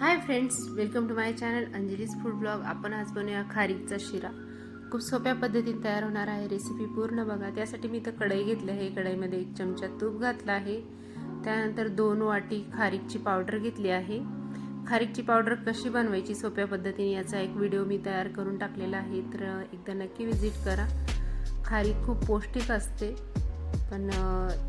Hi friends welcome to my channel Anjali's food blog आपण आज बनवूया खारीकचा शिरा. खूप सोप्या पद्धतीने तयार होणार आहे. रेसिपी पूर्ण बघा. त्यासाठी मी इथं कढई घेतली आहे. कढईमध्ये एक चमचा तूप घातला आहे. त्यानंतर दोन वाटी खारीकची पावडर घेतली आहे. खारीकची पावडर कशी बनवायची सोप्या पद्धतीने याचा एक व्हिडिओ मी तयार करून टाकलेला आहे. तर एकदा नक्की विजिट करा. खारीक खूप पौष्टिक असते. पण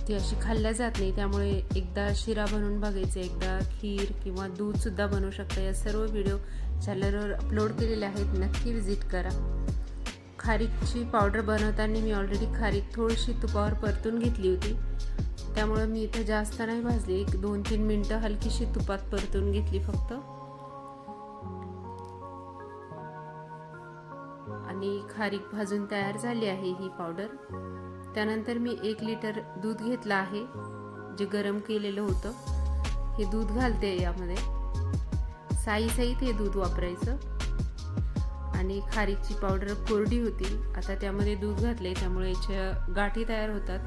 ती अशी खाल्ल्या जात नाही. त्यामुळे एकदा शिरा बनवून बघायचं एकदा खीर किंवा दूधसुद्धा बनवू शकता. या सर्व व्हिडिओ चॅनलवर अपलोड केलेले आहेत. नक्की विजिट करा. खारीकची पावडर बनवताना मी ऑलरेडी खारीक थोडीशी तुपावर परतून घेतली होती. त्यामुळं मी इथं जास्त नाही भाजली. एक दोन तीन मिनटं हलकीशी तुपात परतून घेतली फक्त. आणि खारीक भाजून तयार झाली आहे ही पावडर त्यानंतर मी एक लिटर दूध घेतलं आहे जे गरम केलेलं होतं. हे दूध घालते यामध्ये. साई हे दूध वापरायचं. आणि खारीकची पावडर कोरडी होती. आता त्यामध्ये दूध घातले त्यामुळे याच्या गाठी तयार होतात.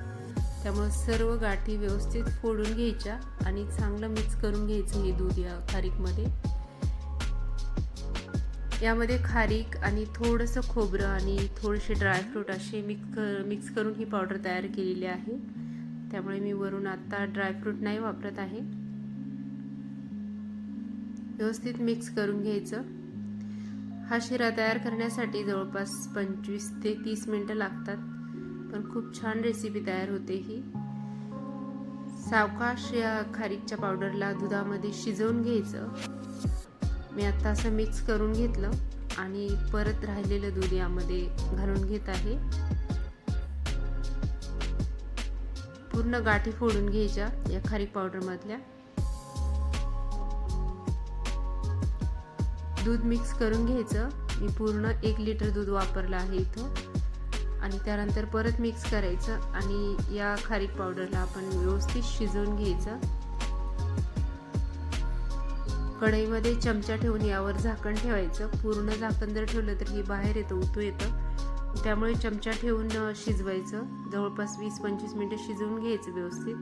त्यामुळे सर्व गाठी व्यवस्थित फोडून घ्यायच्या आणि चांगलं मिक्स करून घ्यायचं हे दूध या खारीकमध्ये. यामध्ये खारीक आणि थोडंसं खोबरं आणि थोडेसे ड्रायफ्रूट असे मिक्स मिक्स करून ही पावडर तयार केलेली आहे. त्यामुळे मी वरून आत्ता ड्रायफ्रूट नाही वापरत आहे. व्यवस्थित मिक्स करून घ्यायचं. हा शिरा तयार करण्यासाठी जवळपास पंचवीस ते तीस मिनटं लागतात. पण खूप छान रेसिपी तयार होते ही. सावकाश या खारीकच्या पावडरला दुधामध्ये शिजवून घ्यायचं. मी आत्ता असं मिक्स करून घेतलं आणि परत राहिलेलं दूध यामध्ये घालून घेत आहे. पूर्ण गाठी फोडून घ्यायच्या या खारीक पावडरमधल्या दूध मिक्स करून घ्यायचं. मी पूर्ण एक लिटर दूध वापरलं आहे इथं. आणि त्यानंतर परत मिक्स करायचं आणि या खारीक पावडरला आपण व्यवस्थित शिजवून घ्यायचं. कढईमध्ये चमचा ठेवून यावर झाकण ठेवायचं. पूर्ण झाकण जर ठेवलं तर हे बाहेर येतं उतू येतं. त्यामुळे चमचा ठेवून शिजवायचं. जवळपास वीस पंचवीस मिनटं शिजवून घ्यायचं व्यवस्थित.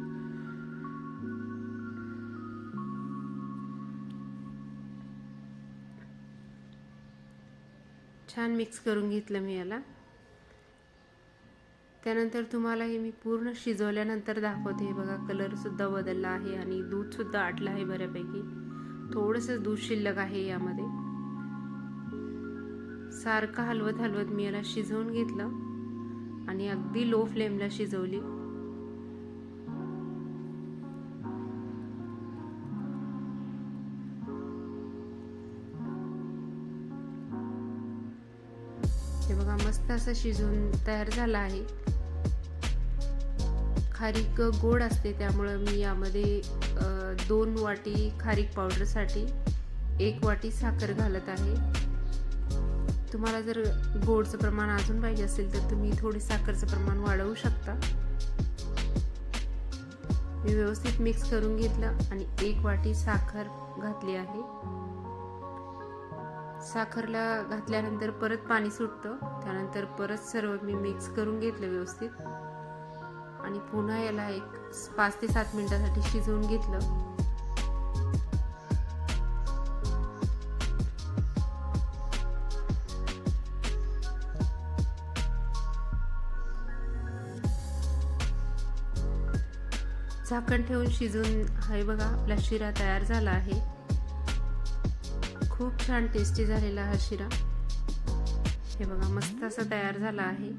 छान मिक्स करून घेतलं मी याला. त्यानंतर तुम्हाला हे मी पूर्ण शिजवल्यानंतर दाखवते. हे बघा कलरसुद्धा बदलला आहे आणि दूधसुद्धा आटलं आहे बऱ्यापैकी. थोडंसं दूध शिल्लक आहे यामध्ये. सारखं हलवत हलवत मी याला शिजवून घेतलं आणि अगदी लो फ्लेमला शिजवली. हे बघा मस्त असं शिजून तयार झालं आहे. खारीक गोड असते त्यामुळं मी यामध्ये दोन वाटी खारीक पावडरसाठी एक वाटी साखर घालत आहे. तुम्हाला जर गोडचं प्रमाण अजून पाहिजे असेल तर तुम्ही थोडी साखरचं प्रमाण वाढवू शकता. मी व्यवस्थित मिक्स करून घेतलं आणि एक वाटी साखर घातली आहे. साखरला घातल्यानंतर परत पाणी सुटतं त्यानंतर परत सर्व मी मिक्स करून घेतलं व्यवस्थित. आणि पुन्हा याला एक पाच ते सात मिनिटासाठी शिजवून घेतलं. झाकण ठेवून शिजून हे बघा आपला शिरा तयार झाला आहे. खूप छान टेस्टी झालेला हा शिरा. हे बघा मस्त असा तयार झाला आहे.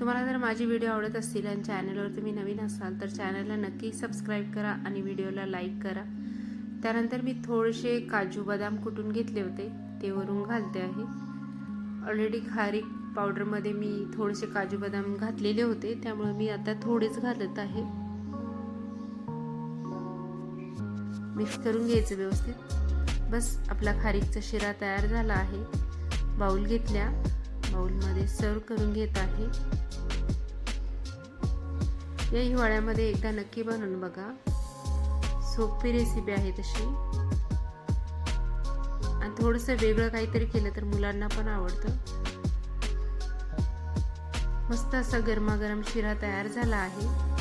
तुम्हाला जर माझी व्हिडिओ आवडत असतील आणि चॅनलवर तुम्ही नवीन असाल तर चॅनलला नक्की सबस्क्राईब करा आणि व्हिडिओला लाईक करा. त्यानंतर मी थोडेसे काजू बदाम कुटून घेतले होते ते वरून घालते आहे. ऑलरेडी खारीक पावडरमध्ये मी थोडेसे काजू बदाम घातलेले होते त्यामुळे मी आता थोडेच घालत आहे. मिक्स करून घ्यायचं व्यवस्थित. बस आपला खारीकचा शिरा तयार झाला आहे. बाऊल घेतल्या. मी सर्व करून घेत आहे. या हिवाळ्यामध्ये एकदा नक्की बनवून बघा. सोपी रेसिपी आहे तशी. आणि थोडंसं वेगळं काहीतरी केलं तर मुलांना पण आवडतं. मस्त असा गरमागरम शिरा तयार झाला आहे.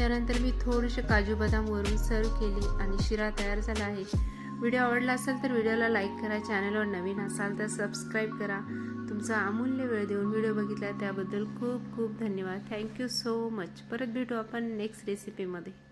त्यानंतर मी थोडेसे काजू बदाम वरून सर्व केले आणि शिरा तयार झाला आहे. व्हिडिओ आवडला असेल तर व्हिडिओला लाईक करा चॅनलवर नवीन असाल तर सबस्क्राईब करा. तुमचा अमूल्य वेळ देऊन व्हिडिओ बघितला त्याबद्दल खूप खूप धन्यवाद. Thank you so much. परत भेटू आपण नेक्स्ट रेसिपीमध्ये.